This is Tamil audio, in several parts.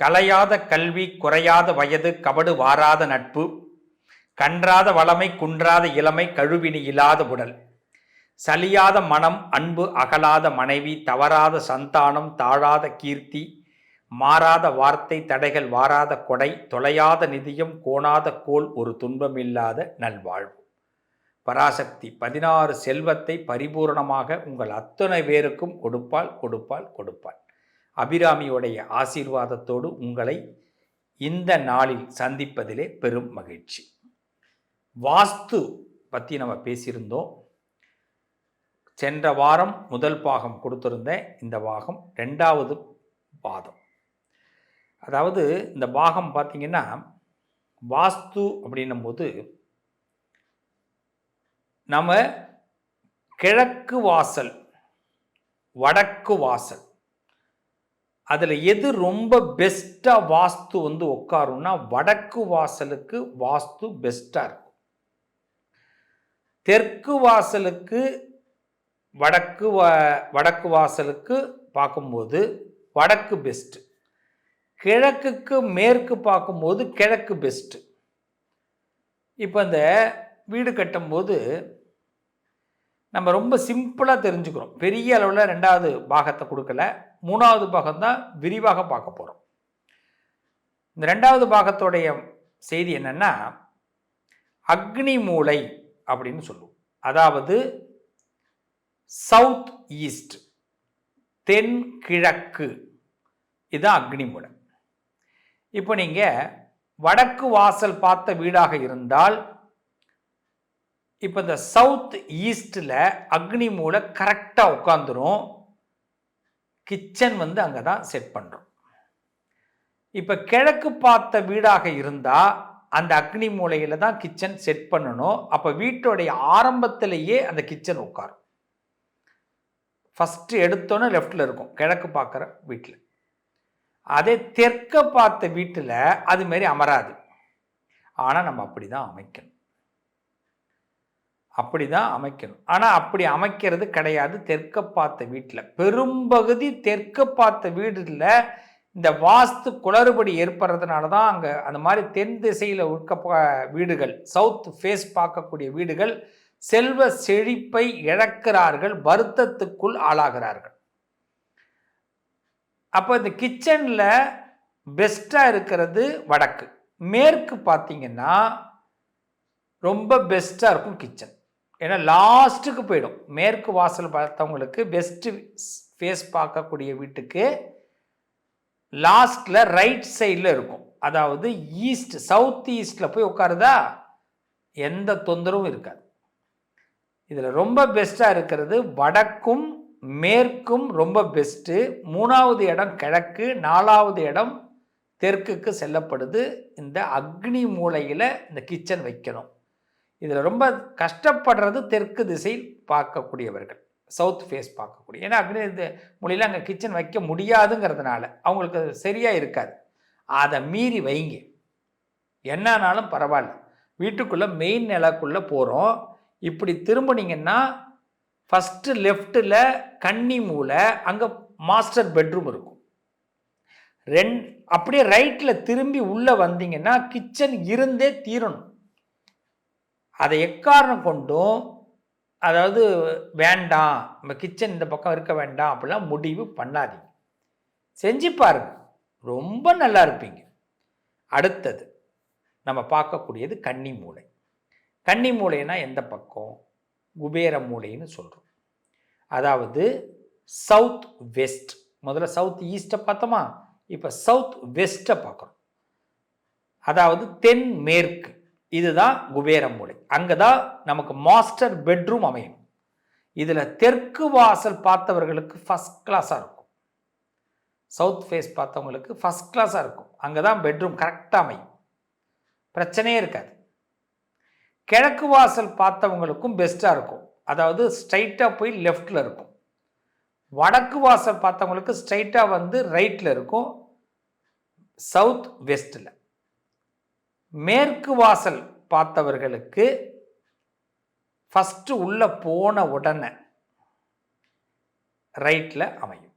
கலையாத கல்வி குறையாத வயது கபடு வாராத நட்பு கன்றாத வளமை குன்றாத இளமை கழுவினி இல்லாத உடல். சலியாத மனம் அன்பு அகலாத மனைவி தவறாத சந்தானம் தாழாத கீர்த்தி மாறாத வார்த்தை தடைகள் வாராத கொடை தொலையாத நிதியம் கோணாத கோல் ஒரு துன்பமில்லாத நல்வாழ்வு. பராசக்தி பதினாறு செல்வத்தை பரிபூரணமாக உங்கள் அத்தனை பேருக்கும் கொடுப்பால் கொடுப்பால் கொடுப்பாள். அபிராமியுடைய ஆசீர்வாதத்தோடு உங்களை இந்த நாளில் சந்திப்பதிலே பெரும் மகிழ்ச்சி. வாஸ்து பற்றி நம்ம பேசியிருந்தோம். சென்ற வாரம் முதல் பாகம் கொடுத்துருந்தேன் இந்த பாகம் ரெண்டாவது பாதம். அதாவது இந்த பாகம் பார்த்திங்கன்னா வாஸ்து அப்படின்னும் போது நம்ம கிழக்கு வாசல் வடக்கு வாசல் அதில் எது ரொம்ப பெஸ்ட்டாக வாஸ்து வந்து உட்காரும்னா வடக்கு வாசலுக்கு வாஸ்து பெஸ்ட்டாக இருக்கும். தெற்கு வாசலுக்கு வடக்கு வா வடக்கு வாசலுக்கு பார்க்கும்போது வடக்கு பெஸ்ட்டு கிழக்குக்கு மேற்கு பார்க்கும்போது கிழக்கு பெஸ்ட்டு இப்போ இந்த வீடு கட்டும்போது நம்ம ரொம்ப சிம்பிளாக தெரிஞ்சுக்கிறோம். பெரிய அளவில் ரெண்டாவது பாகத்தை கொடுக்கல. மூணாவது பாகம் தான் விரிவாக பார்க்க போகிறோம் இந்த ரெண்டாவது பாகத்தோடைய செய்தி என்னென்னா அக்னி மூலை அப்படின்னு சொல்லுவோம். அதாவது சவுத் ஈஸ்ட் தென் கிழக்கு. இதுதான் அக்னி மூலை இப்போ நீங்கள் வடக்கு வாசல் பார்த்த வீடாக இருந்தால் இப்போ இந்த சவுத் ஈஸ்டில் அக்னி மூலை கரெக்டாக உட்காந்துரும் கிச்சன் வந்து அங்கே தான் செட் பண்ணுறோம் இப்போ கிழக்கு பார்த்த வீடாக இருந்தால் அந்த அக்னி மூலையில் தான் கிச்சன் செட் பண்ணணும். அப்போ வீட்டோடைய ஆரம்பத்திலேயே அந்த கிச்சன் உட்காரும். ஃபஸ்ட்டு எடுத்தோன்னே லெஃப்டில் இருக்கும். கிழக்கு பார்க்குற வீட்டில் அதே தெற்க பார்த்த வீட்டில் அதுமாரி அமராது. ஆனால் நம்ம அப்படி தான் அமைக்கணும். அப்படி தான் அமைக்கணும். ஆனால் அப்படி அமைக்கிறது கிடையாது. தெற்க பார்த்த வீட்டில் பெரும்பகுதி தெற்க பார்த்த வீடுல இந்த வாஸ்து குளறுபடி ஏற்படுறதுனால தான் அங்கே அந்த மாதிரி தென் திசையில் இருக்க வீடுகள் சவுத் ஃபேஸ் பார்க்கக்கூடிய வீடுகள் செல்வ செழிப்பை இழக்கிறார்கள் வருத்தத்துக்குள் ஆளாகிறார்கள். அப்போ இந்த கிச்சனில் பெஸ்ட்டாக இருக்கிறது வடக்கு. மேற்கு பார்த்தீங்கன்னா ரொம்ப பெஸ்ட்டாக இருக்கும் கிச்சன். ஏன்னா லாஸ்ட்டுக்கு போயிடும். மேற்கு வாசல் பார்த்தவங்களுக்கு பெஸ்ட்டு ஃபேஸ் பார்க்கக்கூடிய வீட்டுக்கு லாஸ்ட்டில் ரைட் சைடில் இருக்கும். அதாவது ஈஸ்ட் சவுத் ஈஸ்டில் போய் உட்காருதா? எந்த தொந்தரவும் இருக்காது. இதில் ரொம்ப பெஸ்ட்டாக இருக்கிறது வடக்கும் மேற்கும் ரொம்ப பெஸ்ட்டு மூணாவது இடம் கிழக்கு நாலாவது இடம் தெற்குக்கு செல்லப்படுது. இந்த அக்னி மூலையில் இந்த கிச்சன் வைக்கணும். இதில் ரொம்ப கஷ்டப்படுறது தெற்கு திசையில் பார்க்கக்கூடியவர்கள் சவுத் ஃபேஸ் பார்க்கக்கூடிய. ஏன்னா அக்னி மூலையில் அங்கே கிச்சன் வைக்க முடியாதுங்கிறதுனால அவங்களுக்கு சரியாக இருக்காது. அதை மீறி வைங்க. என்னன்னாலும் பரவாயில்ல. வீட்டுக்குள்ளே மெயின் நிலக்குள்ளே போகிறோம் இப்படி திரும்பினீங்கன்னா ஃபஸ்ட்டு லெஃப்ட்டில் கன்னி மூளை அங்கே மாஸ்டர் பெட்ரூம் இருக்கும். ரெண் அப்படியே ரைட்டில் திரும்பி உள்ளே வந்தீங்கன்னா கிச்சன் இருந்தே தீரணும். அதை எக்காரணம் கொண்டும் அதாவது வேண்டாம் நம்ம கிச்சன் இந்த பக்கம் இருக்க வேண்டாம் அப்படிலாம் முடிவு பண்ணாதீங்க. செஞ்சு பாருங்க. ரொம்ப நல்லா இருப்பீங்க. அடுத்தது நம்ம பார்க்கக்கூடியது கன்னி மூளை. கன்னி மூளைனா எந்த பக்கம்? குபேர மூளைன்னு சொல்கிறோம் அதாவது சவுத் வெஸ்ட் முதல்ல சவுத் ஈஸ்ட்டை பார்த்தோமா? இப்போ சவுத் வெஸ்ட்டை பார்க்குறோம். அதாவது தென் மேற்கு. இதுதான் குபேர மூலை அங்கே தான் நமக்கு மாஸ்டர் பெட்ரூம் அமையும். இதில் தெற்கு வாசல் பார்த்தவர்களுக்கு ஃபஸ்ட் கிளாஸாக இருக்கும். சவுத் ஃபேஸ் பார்த்தவங்களுக்கு ஃபஸ்ட் கிளாஸாக இருக்கும். அங்கே தான் பெட்ரூம் கரெக்டாக அமையும். பிரச்சனையே இருக்காது. கிழக்கு வாசல் பார்த்தவங்களுக்கும் பெஸ்ட்டாக இருக்கும். அதாவது ஸ்ட்ரைட்டாக போய் லெஃப்டில் இருக்கும். வடக்கு வாசல் பார்த்தவங்களுக்கு ஸ்ட்ரைட்டாக வந்து ரைட்டில் இருக்கும். சவுத் வெஸ்ட்டில் மேற்கு வாசல் பார்த்தவர்களுக்கு ஃபஸ்ட்டு உள்ளே போன உடனே ரைட்டில் அமையும்.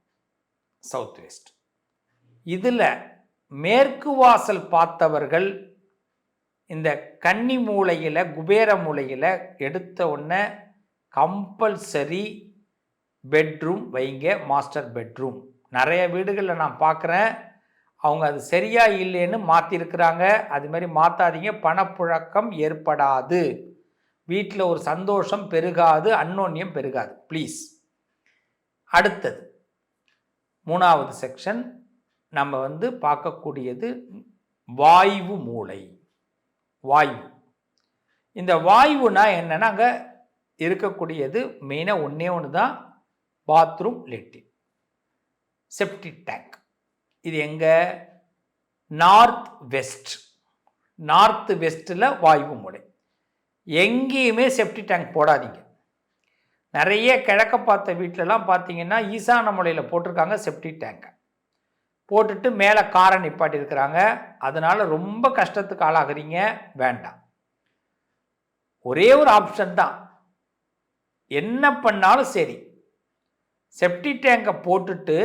சவுத் வெஸ்ட் இதில் மேற்கு வாசல் பார்த்தவர்கள் இந்த கன்னி மூலையில் குபேர மூலையில் எடுத்த உடனே கம்பல்சரி பெட்ரூம் வைங்க மாஸ்டர் பெட்ரூம் நிறைய வீடுகளில் நான் பார்க்குறேன். அவங்க அது சரியா இல்லைன்னு மாற்றிருக்கிறாங்க அது மாதிரி மாற்றாதீங்க பணப்புழக்கம் ஏற்படாது. வீட்டில் ஒரு சந்தோஷம் பெருகாது அன்னோன்யம் பெருகாது. ப்ளீஸ் அடுத்தது. மூணாவது செக்ஷன் நம்ம வந்து பார்க்கக்கூடியது வாய்வு மூளை. வாயு இந்த வாய்வுனா என்னன்னா அங்கே இருக்கக்கூடியது மெயினாக ஒன்றே ஒன்று தான் பாத்ரூம் லெட்டின் செப்டிக் டேங்க் இது எங்கே? நார்த் வெஸ்ட் நார்த் வெஸ்ட்டில் வாயு மூளை எங்கேயுமே செப்டி டேங்க் போடாதீங்க. நிறைய கிழக்க பார்த்த வீட்டிலலாம் பார்த்தீங்கன்னா ஈசான முறையில் போட்டிருக்காங்க செப்டி டேங்கை போட்டுட்டு மேலே காரை நிப்பாட்டி இருக்கிறாங்க. அதனால் ரொம்ப கஷ்டத்துக்கு ஆளாகிறீங்க. வேண்டாம். ஒரே ஒரு ஆப்ஷன் தான். என்ன பண்ணாலும் சரி. செப்டி டேங்கை போட்டுட்டு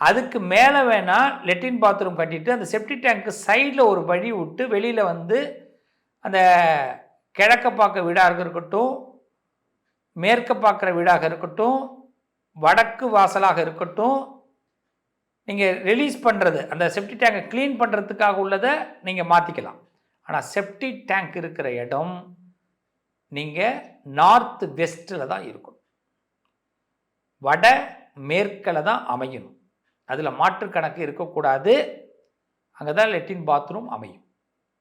அதுக்கு மேலே வேணால் லெட்டின் பாத்ரூம் கட்டிட்டு அந்த செப்டி டேங்க்கு சைடில் ஒரு வழி விட்டு வெளியில் வந்து அந்த கிழக்க பார்க்க வீடாக இருக்கட்டும் மேற்க பார்க்குற வீடாக இருக்கட்டும் வடக்கு வாசலாக இருக்கட்டும் நீங்கள் ரிலீஸ் பண்ணுறது அந்த செப்டி டேங்கை க்ளீன் பண்ணுறதுக்காக உள்ளதை நீங்கள் மாற்றிக்கலாம் ஆனால் செப்டி டேங்க் இருக்கிற இடம் நீங்கள் நார்த் வெஸ்ட்டில் தான் இருக்கணும். வட மேற்கில் தான் அமையணும். அதில் மாற்று கணக்கு இருக்கக்கூடாது. அங்கே தான் லெட்டின் பாத்ரூம் அமையும்.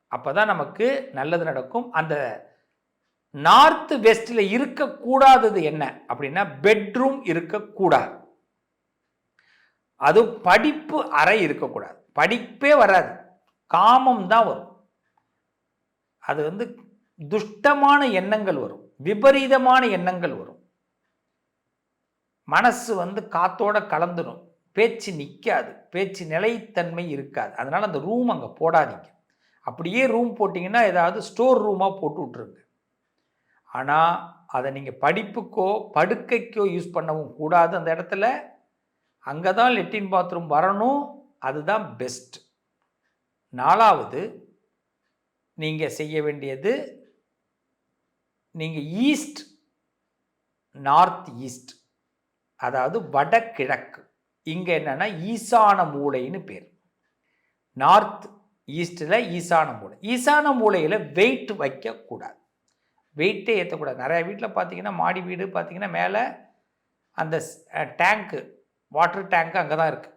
அப்போ தான் நமக்கு நல்லது நடக்கும். அந்த நார்த் வெஸ்டில் இருக்கக்கூடாதது என்ன அப்படின்னா பெட்ரூம் இருக்கக்கூடாது. அது படிப்பு அறை இருக்கக்கூடாது. படிப்பே வராது. காமம் தான் வரும். அது வந்து துஷ்டமான எண்ணங்கள் வரும். விபரீதமான எண்ணங்கள் வரும். மனசு வந்து காத்தோட கலந்துடும் பேச்சு நிற்காது பேச்சு நிலைத்தன்மை இருக்காது. அதனால் அந்த ரூம் அங்கே போடாதீங்க. அப்படியே ரூம் போட்டிங்கன்னா ஏதாவது ஸ்டோர் ரூமாக போட்டு விட்ருங்க ஆனால் அதை நீங்கள் படிப்புக்கோ படுக்கைக்கோ யூஸ் பண்ணவும் கூடாது அந்த இடத்துல. அங்கே தான் லெட்டின் பாத்ரூம் வரணும். அதுதான் பெஸ்ட் நாலாவது நீங்கள் செய்ய வேண்டியது நீங்கள் ஈஸ்ட் நார்த் ஈஸ்ட் அதாவது வடகிழக்கு. இங்கே என்னென்னா ஈசான மூளைன்னு பேர். நார்த் ஈஸ்டில் ஈசான மூளை ஈசான மூளையில் வெயிட் வைக்கக்கூடாது. வெயிட்டே ஏற்றக்கூடாது நிறையா வீட்டில் பார்த்தீங்கன்னா மாடி வீடு பார்த்தீங்கன்னா மேலே அந்த டேங்க்கு வாட்டர் டேங்க்கு அங்கே தான் இருக்குது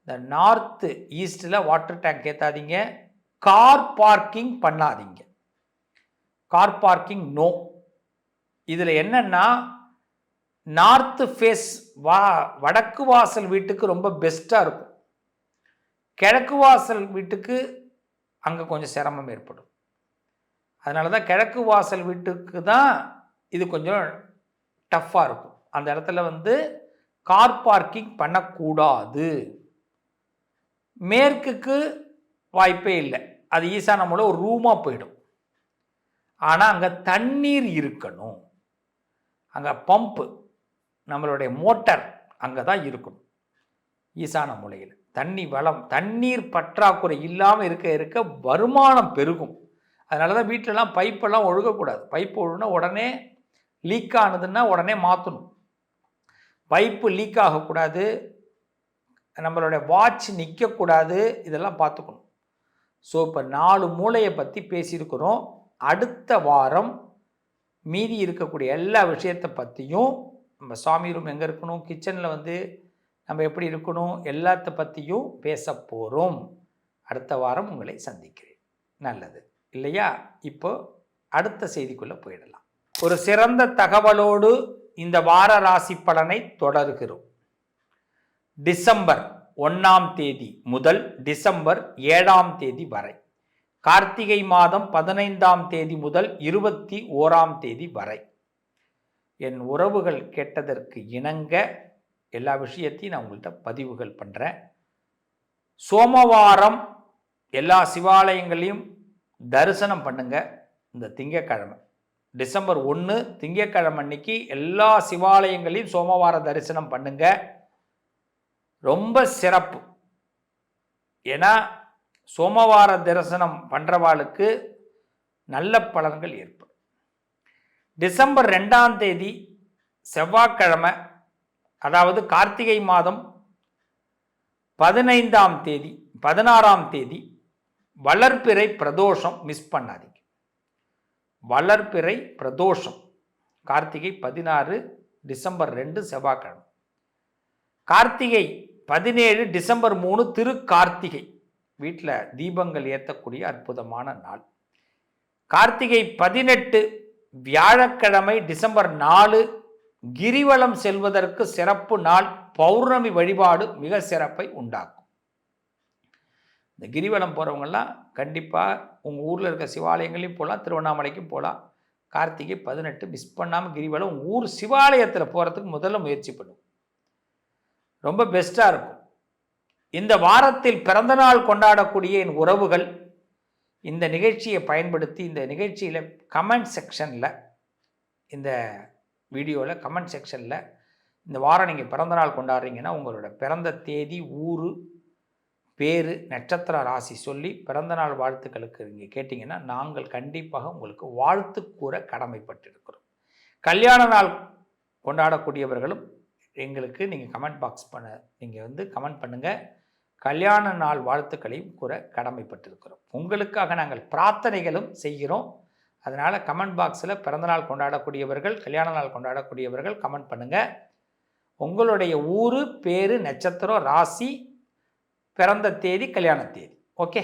இந்த நார்த்து ஈஸ்டில் வாட்டர் டேங்க் ஏற்றாதீங்க கார் பார்க்கிங் பண்ணாதீங்க. கார் பார்க்கிங் நோ இதில் என்னென்னா நார்த்து ஃபேஸ் வா வடக்கு வாசல் வீட்டுக்கு ரொம்ப பெஸ்ட்டாக இருக்கும். கிழக்கு வாசல் வீட்டுக்கு அங்கே கொஞ்சம் சிரமம் ஏற்படும். அதனால தான் கிழக்கு வாசல் வீட்டுக்கு தான் இது கொஞ்சம் டஃப்பாக இருக்கும். அந்த இடத்துல வந்து கார் பார்க்கிங் பண்ணக்கூடாது. மேற்குக்கு வாய்ப்பே இல்லை. அது ஈசான மூலம் ஒரு ரூமாக போயிடும். ஆனால் அங்கே தண்ணீர் இருக்கணும். அங்கே பம்பு நம்மளுடைய மோட்டர் அங்கே தான் இருக்கும். ஈசான மூலையில். தண்ணி வளம் தண்ணீர் பற்றாக்குறை இல்லாமல் இருக்க இருக்க வருமானம் பெருகும். அதனால தான் வீட்டிலலாம் பைப்பெல்லாம் ஒழுகக்கூடாது. பைப் ஒழுகுனா உடனே லீக் ஆனதுன்னா உடனே மாற்றணும் பைப்பு லீக் ஆகக்கூடாது. நம்மளுடைய வாட்ச் நிற்கக்கூடாது இதெல்லாம் பார்த்துக்கணும். ஸோ இப்போ நாலு மூளையை பற்றி பேசியிருக்கிறோம். அடுத்த வாரம் மீதி இருக்கக்கூடிய எல்லா விஷயத்தை பற்றியும் நம்ம சாமி ரூம் எங்கே இருக்கணும்? கிச்சனில் வந்து நம்ம எப்படி இருக்கணும்? எல்லாத்த பற்றியும் பேச போகிறோம் அடுத்த வாரம் உங்களை சந்திக்கிறேன். நல்லது. இல்லையா? இப்போ அடுத்த செய்திக்குள்ளே போயிடலாம். ஒரு சிறந்த தகவலோடு இந்த வார ராசி பலனை தொடர்கிறோம். டிசம்பர் ஒன்றாம் தேதி முதல் டிசம்பர் ஏழாம் தேதி வரை. கார்த்திகை மாதம் பதினைந்தாம் தேதி முதல் இருபத்தி ஓராம் தேதி வரை. என் உறவுகள் கேட்டதற்கு இணங்க எல்லா விஷயத்தையும் நான் உங்கள்கிட்ட பதிவுகள் பண்ணுறேன் சோமவாரம் எல்லா சிவாலயங்களையும் தரிசனம் பண்ணுங்க இந்த திங்கக்கிழமை. டிசம்பர் ஒன்று திங்கக்கிழமை அன்னைக்கு எல்லா சிவாலயங்களையும் சோமவார தரிசனம் பண்ணுங்க. ரொம்ப சிறப்பு. ஏன்னா சோமவார தரிசனம் பண்ணுறவாளுக்கு நல்ல பலன்கள் ஏற்படும். டிசம்பர் ரெண்டாம் தேதி செவ்வாய்க்கிழமை அதாவது கார்த்திகை மாதம் பதினைந்தாம் தேதி பதினாறாம் தேதி வளர்ப்பிறை பிரதோஷம் மிஸ் பண்ணாதீங்க. வளர்ப்பிறை பிரதோஷம் கார்த்திகை பதினாறு டிசம்பர் ரெண்டு செவ்வாய்க்கிழமை. கார்த்திகை பதினேழு டிசம்பர் மூணு திரு கார்த்திகை வீட்டில் தீபங்கள் ஏற்றக்கூடிய அற்புதமான நாள். கார்த்திகை பதினெட்டு வியாழக்கிழமை டிசம்பர் நாலு கிரிவலம் செல்வதற்கு சிறப்பு நாள் பௌர்ணமி வழிபாடு மிக சிறப்பை உண்டாக்கும். இந்த கிரிவலம் போகிறவங்கெல்லாம் கண்டிப்பாக உங்கள் ஊரில் இருக்க சிவாலயங்களையும் போகலாம் திருவண்ணாமலைக்கும் போகலாம் கார்த்திகை பதினெட்டு மிஸ் பண்ணாமல் கிரிவலம் உங்கள் ஊர் சிவாலயத்தில் போகிறதுக்கு முதல்ல முயற்சி பண்ணும் ரொம்ப பெஸ்ட்டாக இருக்கும். இந்த வாரத்தில் பிறந்தநாள் கொண்டாடக்கூடிய என் உறவுகள் இந்த நிகழ்ச்சியை பயன்படுத்தி இந்த நிகழ்ச்சியில் கமெண்ட் செக்ஷனில் இந்த வீடியோவில் கமெண்ட் செக்ஷனில் இந்த வாரம் நீங்கள் பிறந்தநாள் கொண்டாடுறீங்கன்னா உங்களோட பிறந்த தேதி ஊர் பேர் நட்சத்திர ராசி சொல்லி பிறந்தநாள் வாழ்த்துக்களுக்கு நீங்கள் கேட்டிங்கன்னா நாங்கள் கண்டிப்பாக உங்களுக்கு வாழ்த்து கூற கடமைப்பட்டிருக்கிறோம். கல்யாண நாள் கொண்டாடக்கூடியவர்களும் எங்களுக்கு நீங்கள் கமெண்ட் பாக்ஸ் பண்ண நீங்கள் வந்து கமெண்ட் பண்ணுங்கள் கல்யாண நாள் வாழ்த்துக்களையும் கூற கடமைப்பட்டிருக்கிறோம். உங்களுக்காக நாங்கள் பிரார்த்தனைகளும் செய்கிறோம். அதனால் கமெண்ட் பாக்ஸில் பிறந்தநாள் கொண்டாடக்கூடியவர்கள் கல்யாண நாள் கொண்டாடக்கூடியவர்கள் கமெண்ட் பண்ணுங்கள் உங்களுடைய ஊர் பேர் நட்சத்திரம் ராசி பிறந்த தேதி கல்யாண தேதி. ஓகே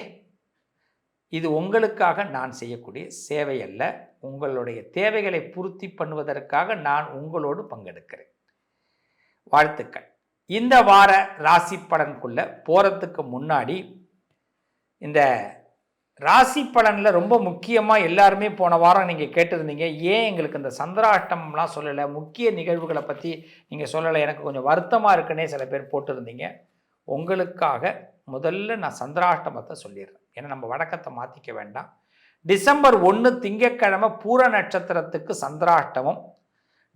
இது உங்களுக்காக நான் செய்யக்கூடிய சேவை அல்ல. உங்களுடைய தேவைகளை பூர்த்தி பண்ணுவதற்காக நான் உங்களோடு பங்கெடுக்கிறேன். வாழ்த்துக்கள். இந்த வார ராசி பலனுக்குள்ள போகிறதுக்கு முன்னாடி இந்த ராசி பலனில் ரொம்ப முக்கியமாக எல்லாருமே போன வாரம் நீங்கள் கேட்டிருந்தீங்க. ஏன் எங்களுக்கு இந்த சந்திராஷ்டம்லாம் சொல்லலை? முக்கிய நிகழ்வுகளை பற்றி நீங்கள் சொல்லலை. எனக்கு கொஞ்சம் வருத்தமாக இருக்குன்னே சில பேர் போட்டிருந்தீங்க. உங்களுக்காக முதல்ல நான் சந்திராஷ்டமத்தை சொல்லிடுறேன். ஏன்னா நம்ம வழக்கத்தை மாற்றிக்க வேண்டாம். டிசம்பர் ஒன்று திங்கக்கிழமை பூர நட்சத்திரத்துக்கு சந்திராஷ்டமம்.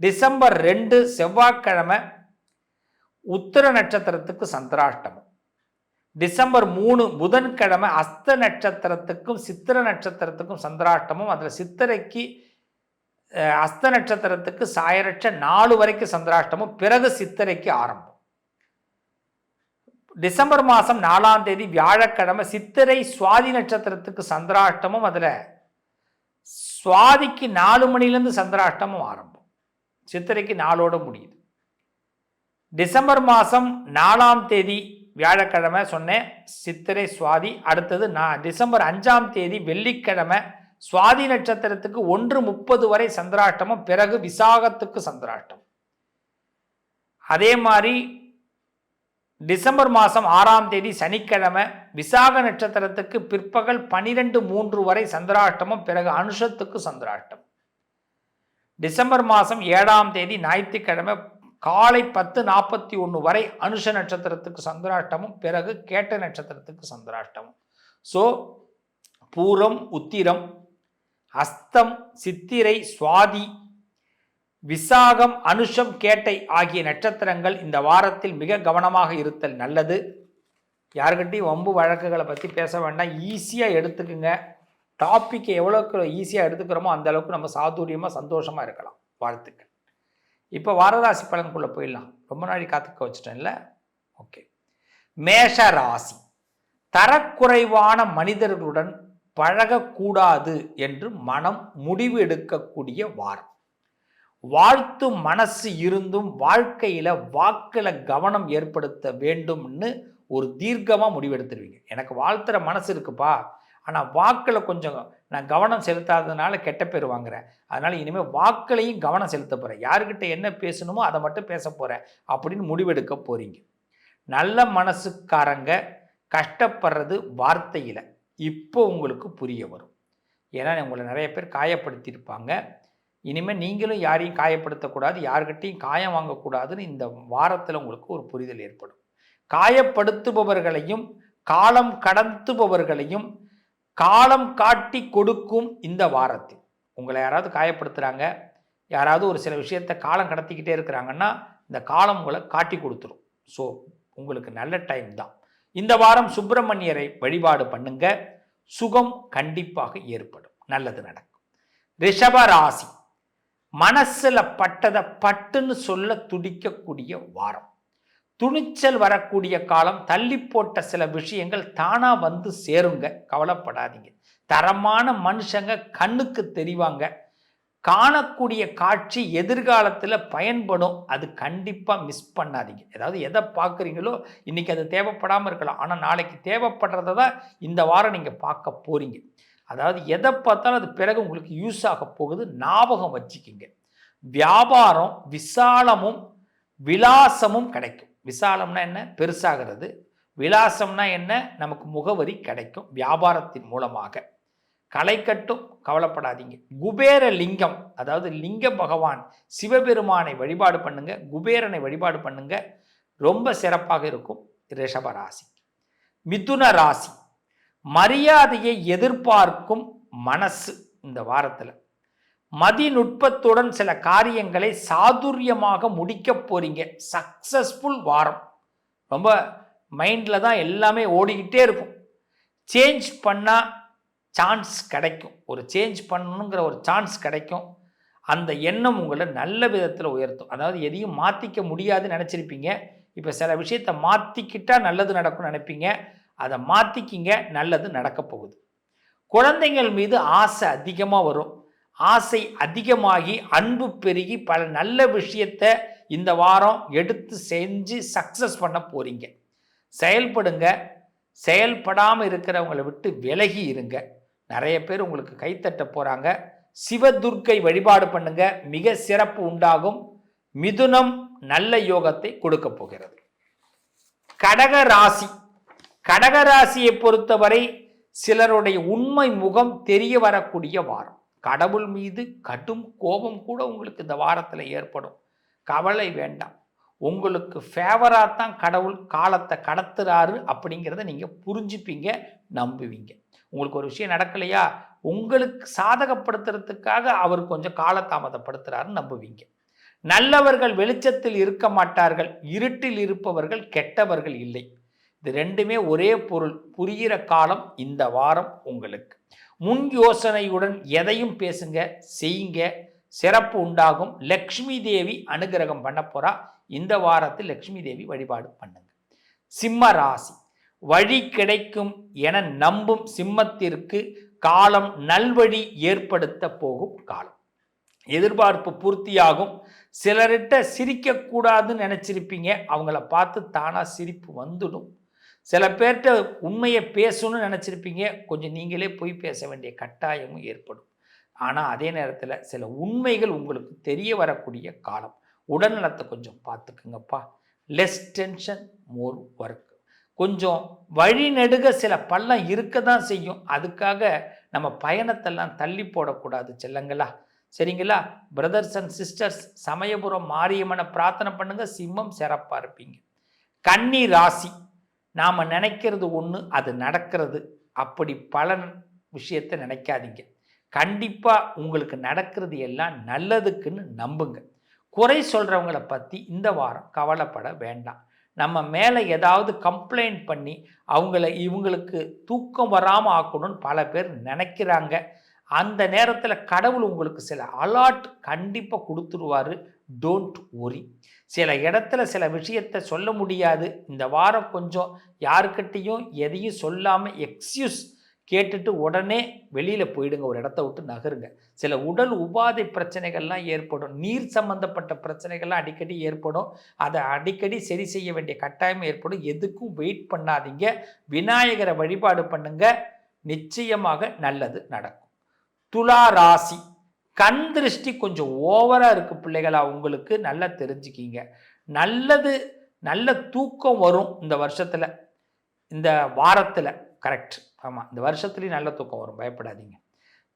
டிசம்பர் ரெண்டு செவ்வாய்க்கிழமை உத்தர நட்சத்திரத்துக்கு சந்திராஷ்டமம். டிசம்பர் மூணு புதன்கிழமை அஸ்த நட்சத்திரத்துக்கும் சித்திர நட்சத்திரத்துக்கும் சந்திராஷ்டமும். அதில் சித்திரைக்கு அஸ்த நட்சத்திரத்துக்கு சாயரட்ச நாலு வரைக்கும் சந்திராஷ்டமம். பிறகு சித்திரைக்கு ஆரம்பம். டிசம்பர் மாதம் நாலாம் தேதி வியாழக்கிழமை சித்திரை சுவாதி நட்சத்திரத்துக்கு சந்திராஷ்டமும். அதில் சுவாதிக்கு நாலு மணிலேருந்து சந்திராஷ்டமம் ஆரம்பம். சித்திரைக்கு நாளோட முடியுது. டிசம்பர் மாதம் நாலாம் தேதி வியாழக்கிழமை சொன்னேன் சித்திரை சுவாதி. அடுத்தது நான் டிசம்பர் அஞ்சாம் தேதி வெள்ளிக்கிழமை சுவாதி நட்சத்திரத்துக்கு ஒன்று முப்பது வரை சந்திராஷ்டமும் பிறகு விசாகத்துக்கு சந்திராஷ்டம் அதே மாதிரி டிசம்பர் மாதம் ஆறாம் தேதி சனிக்கிழமை விசாக நட்சத்திரத்துக்கு பிற்பகல் பனிரெண்டு மூன்று வரை சந்திராஷ்டமும் பிறகு அனுஷத்துக்கு சந்திராஷ்டம் டிசம்பர் மாதம் ஏழாம் தேதி ஞாயிற்றுக்கிழமை காலை பத்து நாற்பத்தி ஒன்று வரை அனுஷ நட்சத்திரத்துக்கு சந்திராஷ்டமும் பிறகு கேட்ட நட்சத்திரத்துக்கு சந்திராஷ்டமும். ஸோ பூரம் உத்திரம் அஸ்தம் சித்திரை சுவாதி விசாகம் அனுஷம் கேட்டை ஆகிய நட்சத்திரங்கள் இந்த வாரத்தில் மிக கவனமாக இருத்தல் நல்லது. யாருக்கிட்டையும் வம்பு வழக்குகளை பற்றி பேச வேண்டாம். ஈஸியாக எடுத்துக்குங்க. டாப்பிக்கை எவ்வளோக்கு ஈஸியாக எடுத்துக்கிறோமோ அந்த அளவுக்கு நம்ம சாதுரியமாக சந்தோஷமாக இருக்கலாம். வாழ்த்துக்கள். இப்போ வாரராசி பலனுக்குள்ளே போயிடலாம். ரொம்ப நாளைக்கு காத்துக்க வச்சுட்டேன்ல ஓகே. மேஷ ராசி தரக்குறைவான மனிதர்களுடன் பழகக்கூடாது என்று மனம் முடிவு எடுக்கக்கூடிய வாரம். வாழ்த்து மனசு இருந்தும் வாழ்க்கையில் வாக்கில் கவனம் ஏற்படுத்த வேண்டும்னு ஒரு தீர்க்கமாக முடிவெடுத்துருவீங்க. எனக்கு வாழ்த்துற மனசு இருக்குப்பா. ஆனால் வாக்கில் கொஞ்சம் நான் கவனம் செலுத்தாததுனால கெட்ட பேர் வாங்குறேன். அதனால் இனிமேல் வாக்களையும் கவனம் செலுத்த போகிறேன் யாருக்கிட்ட என்ன பேசணுமோ அதை மட்டும் பேச போகிறேன் அப்படின்னு முடிவெடுக்க போகிறீங்க நல்ல மனசுக்காரங்க கஷ்டப்படுறது வார்த்தையில் இப்போ உங்களுக்கு புரிய வரும். ஏன்னா உங்களை நிறைய பேர் காயப்படுத்தியிருப்பாங்க. இனிமேல் நீங்களும் யாரையும் காயப்படுத்தக்கூடாது யார்கிட்டையும் காயம் வாங்கக்கூடாதுன்னு இந்த வாரத்தில் உங்களுக்கு ஒரு புரிதல் ஏற்படும். காயப்படுத்துபவர்களையும் காலம் கடத்துபவர்களையும் காலம் காட்டி கொடுக்கும் இந்த வாரத்தில். உங்களை யாராவது காயப்படுத்துகிறாங்க யாராவது ஒரு சில விஷயத்தை காலம் கடத்திக்கிட்டே இருக்கிறாங்கன்னா இந்த காலம் உங்களை காட்டி கொடுத்துரும். ஸோ உங்களுக்கு நல்ல டைம் தான். இந்த வாரம் சுப்பிரமணியரை வழிபாடு பண்ணுங்க. சுகம் கண்டிப்பாக ஏற்படும். நல்லது நடக்கும். ரிஷப ராசி. மனசில் பட்டதை பட்டுன்னு சொல்ல துடிக்கக்கூடிய வாரம். துணிச்சல் வரக்கூடிய காலம் தள்ளி போட்ட சில விஷயங்கள் தானா வந்து சேருங்க. கவலைப்படாதீங்க. தரமான மனுஷங்க கண்ணுக்கு தெரிவாங்க. காணக்கூடிய காட்சி எதிர்காலத்தில் பயன்படும். அது கண்டிப்பாக மிஸ் பண்ணாதீங்க. ஏதாவது எதை பார்க்குறீங்களோ இன்றைக்கி அது தேவைப்படாமல் இருக்கலாம். ஆனால் நாளைக்கு தேவைப்படுறத தான் இந்த வாரம் நீங்கள் பார்க்க போகிறீங்க அதாவது எதை பார்த்தாலும் அது பிறகு உங்களுக்கு யூஸ் ஆக போகுது. ஞாபகம் வச்சுக்கிங்க. வியாபாரம் விசாலமும் விலாசமும் கிடைக்கும். விசாலம்னா என்ன? பெருசாகிறது. விலாசம்னா என்ன? நமக்கு முகவரி கிடைக்கும் வியாபாரத்தின் மூலமாக. கலைக்கட்டும் கவலைப்படாதீங்க. குபேர லிங்கம் அதாவது லிங்க பகவான் சிவபெருமானை வழிபாடு பண்ணுங்க குபேரனை வழிபாடு பண்ணுங்க. ரொம்ப சிறப்பாக இருக்கும் ரிஷப ராசி. மிதுன ராசி. மரியாதையை எதிர்பார்க்கும் மனசு இந்த வாரத்தில். மதிநுட்பத்துடன் சில காரியங்களை சாதுரியமாக முடிக்க போறீங்க. சக்சஸ்ஃபுல் வாரம். ரொம்ப மைண்டில் தான் எல்லாமே ஓடிக்கிட்டே இருக்கும். சேஞ்ச் பண்ணால் சான்ஸ் கிடைக்கும். ஒரு சேஞ்ச் பண்ணணுங்கிற ஒரு சான்ஸ் கிடைக்கும். அந்த எண்ணம் உங்களை நல்ல விதத்தில் உயர்த்தும். அதாவது எதையும் மாற்றிக்க முடியாதுன்னு நினச்சிருப்பீங்க. இப்போ சில விஷயத்தை மாற்றிக்கிட்டால் நல்லது நடக்கும்னு நினைப்பீங்க. அதை மாற்றிக்கிங்க நல்லது நடக்க போகுது. குழந்தைங்கள் மீது ஆசை அதிகமாக வரும். ஆசை அதிகமாகி அன்பு பெருகி பல நல்ல விஷயத்தை இந்த வாரம் எடுத்து செஞ்சு சக்ஸஸ் பண்ண போகிறீங்க செயல்படுங்க. செயல்படாமல் இருக்கிறவங்களை விட்டு விலகி இருங்க. நிறைய பேர் உங்களுக்கு கைத்தட்ட போகிறாங்க சிவதுர்க்கை வழிபாடு பண்ணுங்க. மிக சிறப்பு உண்டாகும். மிதுனம் நல்ல யோகத்தை கொடுக்க போகிறது. கடக ராசி. கடக ராசியை பொறுத்தவரை சிலருடைய உண்மை முகம் தெரிய வரக்கூடிய வாரம். கடவுள் மீது கடும் கோபம் கூட உங்களுக்கு இந்த வாரத்தில் ஏற்படும். கவலை வேண்டாம். உங்களுக்கு ஃபேவராக தான் கடவுள் காலத்தை கடத்துறாரு அப்படிங்கிறத நீங்கள் புரிஞ்சுப்பீங்க நம்புவீங்க. உங்களுக்கு ஒரு விஷயம் நடக்கலையா? உங்களுக்கு சாதகப்படுத்துறதுக்காக அவர் கொஞ்சம் காலதாமதப்படுத்துகிறாருன்னு நம்புவீங்க. நல்லவர்கள் வெளிச்சத்தில் இருக்க மாட்டார்கள் இருட்டில் இருப்பவர்கள் கெட்டவர்கள் இல்லை. இது ரெண்டுமே ஒரே பொருள். புரிகிற காலம் இந்த வாரம் உங்களுக்கு. முன் யோசனையுடன் எதையும் பேசுங்க செய்யுங்க. சிறப்பு உண்டாகும். லக்ஷ்மி தேவி அனுகிரகம் பண்ண போறா. இந்த வாரத்தில் லக்ஷ்மி தேவி வழிபாடு பண்ணுங்க. சிம்ம ராசி. வழி கிடைக்கும் என நம்பும் சிம்மத்திற்கு காலம் நல்வழி ஏற்படுத்த போகும் காலம். எதிர்பார்ப்பு பூர்த்தியாகும். சிலர்கிட்ட சிரிக்கக்கூடாதுன்னு நினச்சிருப்பீங்க. அவங்கள பார்த்து தானாக சிரிப்பு வந்துடும். சில பேர்கிட்ட உண்மையை பேசணும்னு நினச்சிருப்பீங்க. கொஞ்சம் நீங்களே போய் பேச வேண்டிய கட்டாயமும் ஏற்படும். ஆனால் அதே நேரத்தில் சில உண்மைகள் உங்களுக்கு தெரிய வரக்கூடிய காலம். உடல்நலத்தை கொஞ்சம் பார்த்துக்குங்கப்பா. லெஸ் டென்ஷன் மோர் ஒர்க் கொஞ்சம் வழிநெடுக சில பள்ளம் இருக்க தான் செய்யும். அதுக்காக நம்ம பயணத்தெல்லாம் தள்ளி போடக்கூடாது செல்லங்களா. சரிங்களா? பிரதர்ஸ் அண்ட் சிஸ்டர்ஸ் சமயபுரம் மாரியம்மனை பிரார்த்தனை பண்ணுங்கள் சிம்மம் சிறப்பாக இருப்பீங்க. கன்னி ராசி. நாம் நினைக்கிறது ஒன்று அது நடக்கிறது. அப்படி பல விஷயத்தை நினைக்காதீங்க. கண்டிப்பாக உங்களுக்கு நடக்கிறது எல்லாம் நல்லதுக்குன்னு நம்புங்க. குறை சொல்கிறவங்கள பற்றி இந்த வாரம் கவலைப்பட வேண்டாம். நம்ம மேலே ஏதாவது கம்ப்ளைண்ட் பண்ணி அவங்கள இவங்களுக்கு தூக்கம் வராமல் ஆக்கணும்னு பல பேர் நினைக்கிறாங்க. அந்த நேரத்தில் கடவுள் உங்களுக்கு சில அலாட் கண்டிப்பாக கொடுத்துருவாரு. டோன்ட் ஒரி சில இடத்துல சில விஷயத்தை சொல்ல முடியாது. இந்த வாரம் கொஞ்சம் யாருக்கிட்டேயும் எதையும் சொல்லாமல் எக்ஸ்கியூஸ் கேட்டுட்டு உடனே வெளியில் போயிடுங்க. ஒரு இடத்த விட்டு நகருங்க. சில உடல் உபாதை பிரச்சனைகள்லாம் ஏற்படும். நீர் சம்பந்தப்பட்ட பிரச்சனைகள்லாம் அடிக்கடி ஏற்படும். அதை அடிக்கடி சரி செய்ய வேண்டிய கட்டாயம் ஏற்படும். எதுக்கும் வெயிட் பண்ணாதீங்க. விநாயகரை வழிபாடு பண்ணுங்க. நிச்சயமாக நல்லது நடக்கும். துலா ராசி. கண் திருஷ்டி கொஞ்சம் ஓவராக இருக்குது பிள்ளைகளா உங்களுக்கு நல்லா தெரிஞ்சுக்கிங்க. நல்லது நல்ல தூக்கம் வரும் இந்த வருஷத்தில். இந்த வாரத்தில் கரெக்ட் ஆமாம் இந்த வருஷத்துலேயும் நல்ல தூக்கம் வரும் பயப்படாதீங்க.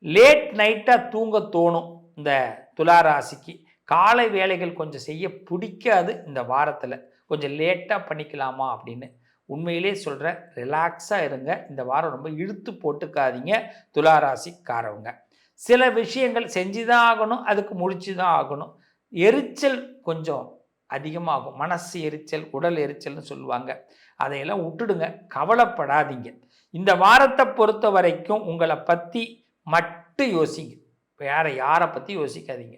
லேட் நைட்டாக தூங்க தோணும் இந்த துளாராசிக்கு காலை வேலைகள் கொஞ்சம் செய்ய பிடிக்காது இந்த வாரத்தில். கொஞ்சம் லேட்டாக பண்ணிக்கலாமா அப்படின்னு உண்மையிலே சொல்கிறேன் ரிலாக்ஸாக இருங்க. இந்த வாரம் ரொம்ப இழுத்து போட்டுக்காதீங்க துளாராசிக்காரவங்க சில விஷயங்கள் செஞ்சு தான் ஆகணும் அதுக்கு முடிச்சு தான் ஆகணும். எரிச்சல் கொஞ்சம் அதிகமாகும். மனசு எரிச்சல் உடல் எரிச்சல்னு சொல்லுவாங்க. அதையெல்லாம் விட்டுடுங்க. கவலைப்படாதீங்க. இந்த வாரத்தை பொறுத்த வரைக்கும் உங்களை பற்றி மட்டும் யோசிங்க. வேற யாரை பற்றி யோசிக்காதீங்க.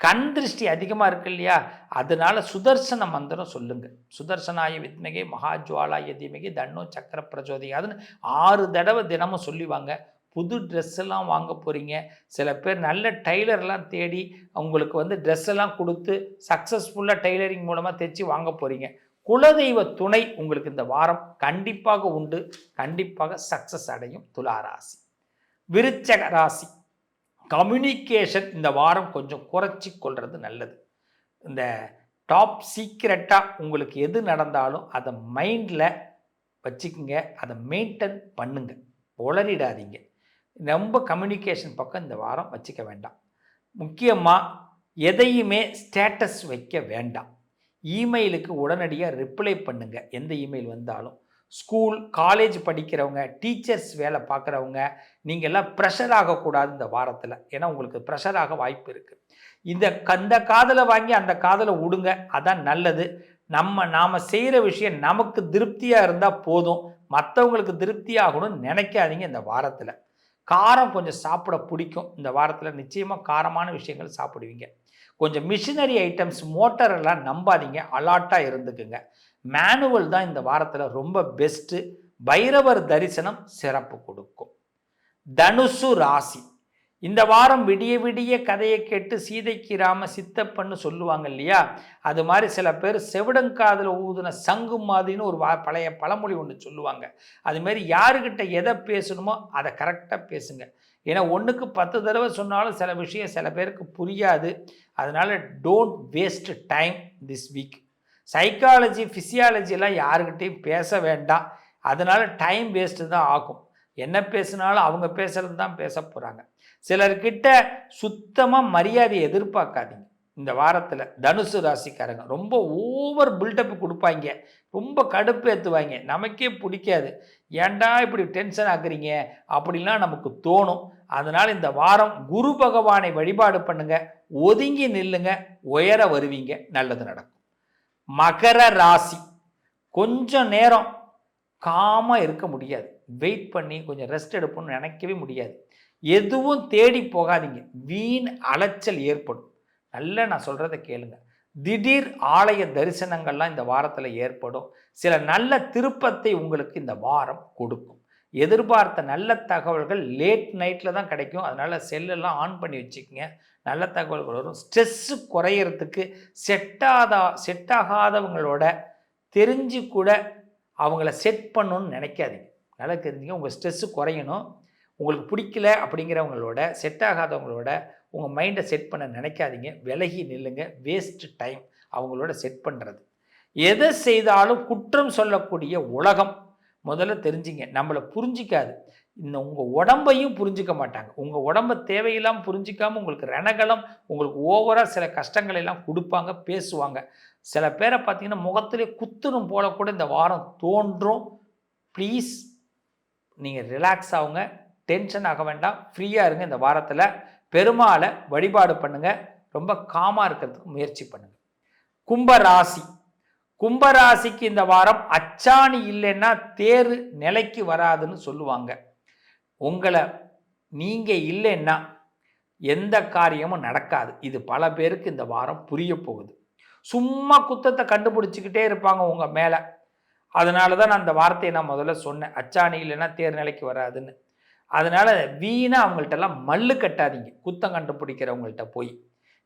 கண் திருஷ்டி அதிகமாக இருக்கு இல்லையா? அதனால சுதர்சன மந்திரம் சொல்லுங்கள் சுதர்சனாய வித்மகே மகாஜுவாலாய தீமகி தன்னோ சக்கர பிரச்சோதியாதுன்னு ஆறு தடவை தினமும் சொல்லிவாங்க. புது ட்ரெஸ் எல்லாம் வாங்க போகிறீங்க சில பேர் நல்ல டெய்லர்லாம் தேடி அவங்களுக்கு வந்து ட்ரெஸ் எல்லாம் கொடுத்து சக்ஸஸ்ஃபுல்லாக டெய்லரிங் மூலமாக தைச்சி வாங்க போகிறீங்க குலதெய்வ துணை உங்களுக்கு இந்த வாரம் கண்டிப்பாக உண்டு. கண்டிப்பாக சக்ஸஸ் அடையும் துலா ராசி. விருச்சக ராசி. கம்யூனிகேஷன் இந்த வாரம் கொஞ்சம் குறைச்சி கொள்வது நல்லது. இந்த டாப் சீக்ரெட்டாக உங்களுக்கு எது நடந்தாலும் அதை மைண்டில் வச்சுக்கோங்க. அதை மெயின்டைன் பண்ணுங்கள் உளறிடாதீங்க ரொம்ப கம்யூனிகேஷன் பக்கம் இந்த வாரம் வச்சுக்க வேண்டாம். முக்கியமாக எதையுமே ஸ்டேட்டஸ் வைக்க வேண்டாம். இமெயிலுக்கு உடனடியாக ரிப்ளை பண்ணுங்கள் எந்த இமெயில் வந்தாலும். ஸ்கூல் காலேஜ் படிக்கிறவங்க டீச்சர்ஸ் வேலை பார்க்குறவங்க நீங்கள்லாம் ப்ரெஷர் ஆகக்கூடாது இந்த வாரத்தில். ஏன்னா உங்களுக்கு ப்ரெஷர் ஆக வாய்ப்பு இருக்குது இந்த அந்த காதலை வாங்கி அந்த காதலை விடுங்க அதான் நல்லது. நம்ம நாம் செய்கிற விஷயம் நமக்கு திருப்தியாக இருந்தால் போதும். மற்றவங்களுக்கு திருப்தியாகணும்னு நினைக்காதீங்க இந்த வாரத்தில். காரம் கொஞ்சம் சாப்பிட பிடிக்கும். இந்த வாரத்தில் நிச்சயமாக காரமான விஷயங்கள் சாப்பிடுவீங்க. கொஞ்சம் மிஷினரி ஐட்டம்ஸ் மோட்டர் எல்லாம் நம்பாதீங்க. அலாட்டாக இருந்துக்குங்க. மேனுவல் தான் இந்த வாரத்தில் ரொம்ப பெஸ்ட்டு பைரவர் தரிசனம் சிறப்பு கொடுக்கும். தனுசு ராசி. இந்த வாரம் விடிய விடிய கதையை கேட்டு சீதைக்கு ராம சித்தப்பன்னு சொல்லுவாங்க இல்லையா? அது மாதிரி சில பேர் செவிடங்காதில் ஊதுன சங்கு மாதிரின்னு ஒரு வா பழைய பழமொழி ஒன்று சொல்லுவாங்க. அதுமாரி யாருக்கிட்ட எதை பேசணுமோ அதை கரெக்டாக பேசுங்க. ஏன்னா ஒன்றுக்கு பத்து தடவை சொன்னாலும் சில விஷயம் சில பேருக்கு புரியாது. அதனால் don't waste time this week psychology ஃபிசியாலஜிலாம் யாருக்கிட்டையும் பேச வேண்டாம். அதனால் டைம் வேஸ்ட்டு தான் ஆகும். என்ன பேசினாலும் அவங்க பேசுகிறது தான் பேச போகிறாங்க சிலர்கிட்ட சுத்தமாக மரியாதையை எதிர்பார்க்காதீங்க. இந்த வாரத்தில் தனுசு ராசிக்காரங்க ரொம்ப ஓவர் பில்டப் கொடுப்பாங்க. ரொம்ப கடுப்பு ஏற்றுவாங்க நமக்கே பிடிக்காது. ஏன்டா இப்படி டென்ஷன் ஆக்குறீங்க? அப்படின்லாம் நமக்கு தோணும். அதனால் இந்த வாரம் குரு பகவானை வழிபாடு பண்ணுங்க. ஒதுங்கி நில்லுங்க. உயர வருவீங்க. நல்லது நடக்கும். மகர ராசி. கொஞ்சம் நேரம் காமாக இருக்க முடியாது. வெயிட் பண்ணி கொஞ்சம் ரெஸ்ட் எடுப்போம்னு நினைக்கவே முடியாது. எதுவும் தேடி போகாதீங்க. வீண் அலைச்சல் ஏற்படும். நல்ல நான் சொல்கிறத கேளுங்க. திடீர் ஆலய தரிசனங்கள்லாம் இந்த வாரத்தில் ஏற்படும். சில நல்ல திருப்பத்தை உங்களுக்கு இந்த வாரம் கொடுக்கும். எதிர்பார்த்த நல்ல தகவல்கள் லேட் நைட்டில் தான் கிடைக்கும். அதனால் செல்லெல்லாம் ஆன் பண்ணி வச்சுக்கோங்க. நல்ல தகவல்கள் வரும். ஸ்ட்ரெஸ்ஸு குறையிறதுக்கு செட்டாதா செட் ஆகாதவங்களோட தெரிஞ்சு கூட அவங்கள செட் பண்ணணும்னு நினைக்காதீங்க. நல்லா தெரிஞ்சுங்க. உங்கள் ஸ்ட்ரெஸ்ஸு குறையணும். உங்களுக்கு பிடிக்கல அப்படிங்கிறவங்களோட செட் ஆகாதவங்களோட உங்கள் மைண்டை செட் பண்ண நினைக்காதீங்க. விலகி நில்லுங்க. வேஸ்ட் டைம் அவங்களோட செட் பண்ணுறது எதை செய்தாலும் குற்றம் சொல்லக்கூடிய உலகம் முதல்ல தெரிஞ்சுங்க. நம்மளை புரிஞ்சிக்காது. இந்த உங்கள் உடம்பையும் புரிஞ்சிக்க மாட்டாங்க. உங்கள் உடம்பை தேவையெல்லாம் புரிஞ்சிக்காமல் உங்களுக்கு ரணகலம் உங்களுக்கு ஓவராக சில கஷ்டங்களை எல்லாம் கொடுப்பாங்க பேசுவாங்க. சில பேரை பார்த்தீங்கன்னா முகத்திலே குத்துணும் போல கூட இந்த வாரம் தோன்றும். ப்ளீஸ் நீங்கள் ரிலாக்ஸ் ஆகுங்க. டென்ஷன் ஆக வேண்டாம். ஃப்ரீயாக இருங்க இந்த வாரத்தில். பெருமாளை வழிபாடு பண்ணுங்கள் ரொம்ப காமாக இருக்கிறதுக்கு முயற்சி பண்ணுங்கள் கும்பராசி. கும்பராசிக்கு இந்த வாரம் அச்சாணி இல்லைன்னா தேர் நிலைக்கு வராதுன்னு சொல்லுவாங்க. உங்களை நீங்கள் இல்லைன்னா எந்த காரியமும் நடக்காது. இது பல பேருக்கு இந்த வாரம் புரிய போகுது. சும்மா குத்தத்தை கண்டுபிடிச்சிக்கிட்டே இருப்பாங்க உங்கள் மேலே. அதனால தான் நான் அந்த வார்த்தையை நான் முதல்ல சொன்னேன். அச்சாணி இல்லைன்னா தேர் நிலைக்கு வராதுன்னு. அதனால் வீணாக அவங்கள்ட்டெல்லாம் மல்லு கட்டாதீங்க. குத்தம் கண்டுபிடிக்கிறவங்கள்ட்ட போய்.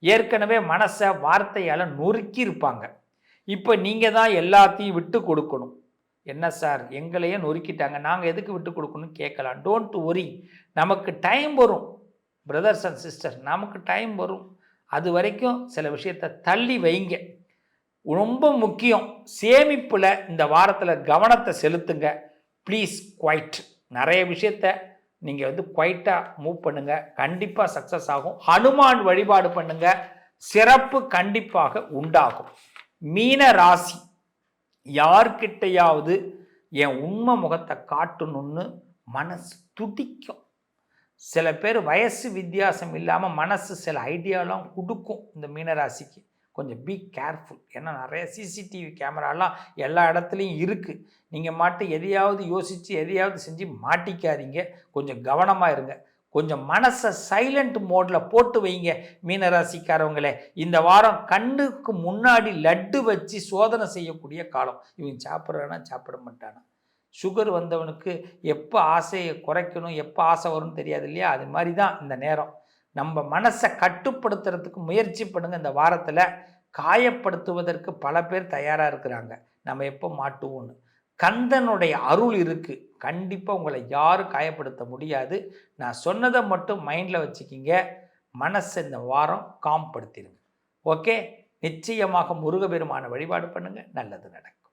ஏற்கனவே மனசை வார்த்தையால் நொறுக்கி இருப்பாங்க இப்போ நீங்கள் தான் எல்லாத்தையும் விட்டு கொடுக்கணும். என்ன சார்? எங்களையே நொறுக்கிட்டாங்க. நாங்கள் எதுக்கு விட்டு கொடுக்கணும்னு கேட்கலாம். டோன்ட் ஒரி நமக்கு டைம் வரும். பிரதர்ஸ் அண்ட் சிஸ்டர் நமக்கு டைம் வரும். அது வரைக்கும் சில விஷயத்தை தள்ளி வைங்க. ரொம்ப முக்கியம். சேமிப்பில் இந்த வாரத்தில் கவனத்தை செலுத்துங்க. ப்ளீஸ் குவைட் நிறைய விஷயத்த நீங்கள் வந்து குவைட்டாக மூவ் பண்ணுங்கள் கண்டிப்பாக சக்ஸஸ் ஆகும். ஹனுமான் வழிபாடு பண்ணுங்கள் சிறப்பு கண்டிப்பாக உண்டாகும். மீன ராசி யார்கிட்டையாவது என் உண்மை முகத்தை காட்டணும்னு மனசு துடிக்கும். சில பேர் வயசு வித்தியாசம் இல்லாமல் மனசு சில ஐடியாலாம் கொடுக்கும் இந்த மீனராசிக்கு கொஞ்சம் பி கேர்ஃபுல் ஏன்னா நிறைய சிசிடிவி கேமராலாம் எல்லா இடத்துலையும் இருக்குது நீங்கள் மாட்டு எதையாவது யோசித்து எதையாவது செஞ்சு மாட்டிக்காதீங்க. கொஞ்சம் கவனமாக இருங்க. கொஞ்சம் மனசை சைலண்ட் மோடில் போட்டு வைங்க மீனராசிக்காரவங்களே. இந்த வாரம் கண்ணுக்கு முன்னாடி லட்டு வச்சு சோதனை செய்யக்கூடிய காலம். இவன் சாப்பிட்றானா சாப்பிட மாட்டானா? சுகர் வந்தவனுக்கு எப்போ ஆசையை குறைக்கணும் எப்போ ஆசை வரும்னு தெரியாது இல்லையா? அது மாதிரி தான் இந்த நேரம். நம்ம மனசை கட்டுப்படுத்துறதுக்கு முயற்சி பண்ணுங்க. இந்த வாரத்தில் காயப்படுத்துவதற்கு பல பேர் தயாராக இருக்கிறாங்க. நம்ம எப்போ மாட்டுவோன்னு கந்தனுடைய அருள் இருக்குது கண்டிப்பாக உங்களை யாரும் காயப்படுத்த முடியாது. நான் சொன்னதை மட்டும் மைண்டில் வச்சுக்கிங்க. மனசை இந்த வாரம் காம்படுத்திடுங்க ஓகே? நிச்சயமாக முருகபெருமான வழிபாடு பண்ணுங்கள் நல்லது நடக்கும்.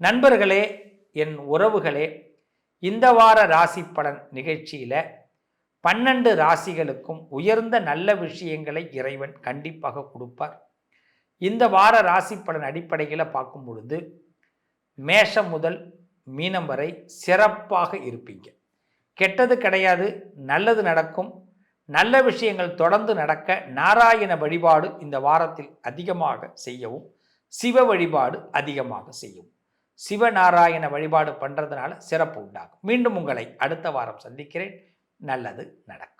நண்பர்களே என் உறவுகளே இந்த வார ராசி பலன் நிகழ்ச்சியில் பன்னெண்டு ராசிகளுக்கும் உயர்ந்த நல்ல விஷயங்களை இறைவன் கண்டிப்பாக கொடுப்பார். இந்த வார ராசி பலன் அடிப்படையில் பார்க்கும் பொழுது மேஷம் முதல் மீனம் வரை சிறப்பாக இருப்பீங்க. கெட்டது கிடையாது நல்லது நடக்கும். நல்ல விஷயங்கள் தொடர்ந்து நடக்க நாராயண வழிபாடு இந்த வாரத்தில் அதிகமாக செய்யவும் சிவ வழிபாடு அதிகமாக செய்யவும். சிவநாராயண வழிபாடு பண்ணுறதுனால சிறப்பு உண்டாகும். மீண்டும் உங்களை அடுத்த வாரம் சந்திக்கிறேன். நல்லது நடக்கும்.